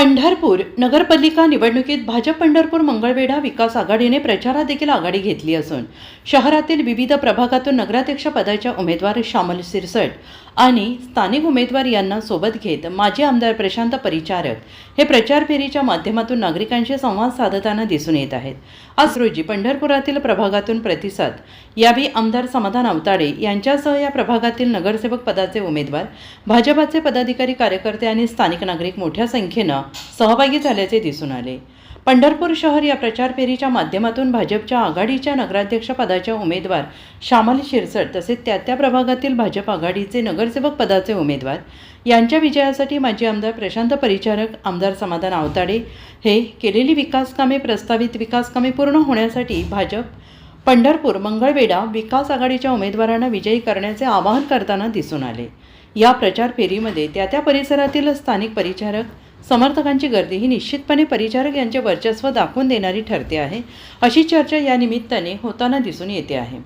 पंढरपूर नगरपालिका निवडणुकीत भाजप पंढरपूर मंगळवेढा विकास आघाडीने प्रचारात देखील आघाडी घेतली असून शहरातील विविध प्रभागातून नगराध्यक्ष पदाच्या उमेदवार श्यामल सिरसट आणि स्थानिक उमेदवार यांना सोबत घेत माजी आमदार प्रशांत परिचारक हे प्रचार फेरीच्या माध्यमातून नागरिकांशी संवाद साधताना दिसून येत आहेत. आज रोजी पंढरपुरातील प्रभागातून प्रतिसाद यावेळी आमदार समाधान अवताडे यांच्यासह या प्रभागातील नगरसेवक पदाचे उमेदवार भाजपाचे पदाधिकारी कार्यकर्ते आणि स्थानिक नागरिक मोठ्या संख्येनं सहभागी झाल्याचे दिसून आले. पंढरपूर शहर या प्रचार फेरीच्या माध्यमातून भाजपच्या आघाडीच्या नगराध्यक्षपदाच्या उमेदवार श्यामल शिरसट तसेच त्या त्या प्रभागातील भाजप आघाडीचे नगरसेवक पदाचे उमेदवार. यांच्या विजयासाठी माजी आमदार प्रशांत परिचारक आमदार समाधान आवताडे हे केलेली विकासकामे प्रस्तावित विकासकामे पूर्ण होण्यासाठी भाजप पंढरपूर मंगळवेढा विकास आघाडीच्या उमेदवारांना विजयी करण्याचे आवाहन करताना दिसून आले. या प्रचार फेरीमध्ये त्या त्या परिसरातील स्थानिक परिचारक समर्थकांची गर्दी ही निश्चितपणे परिचारक यांचे वर्चस्व दाखवून देणारी ठरते आहे अशी चर्चा या निमित्ताने होताना दिसून येते आहे.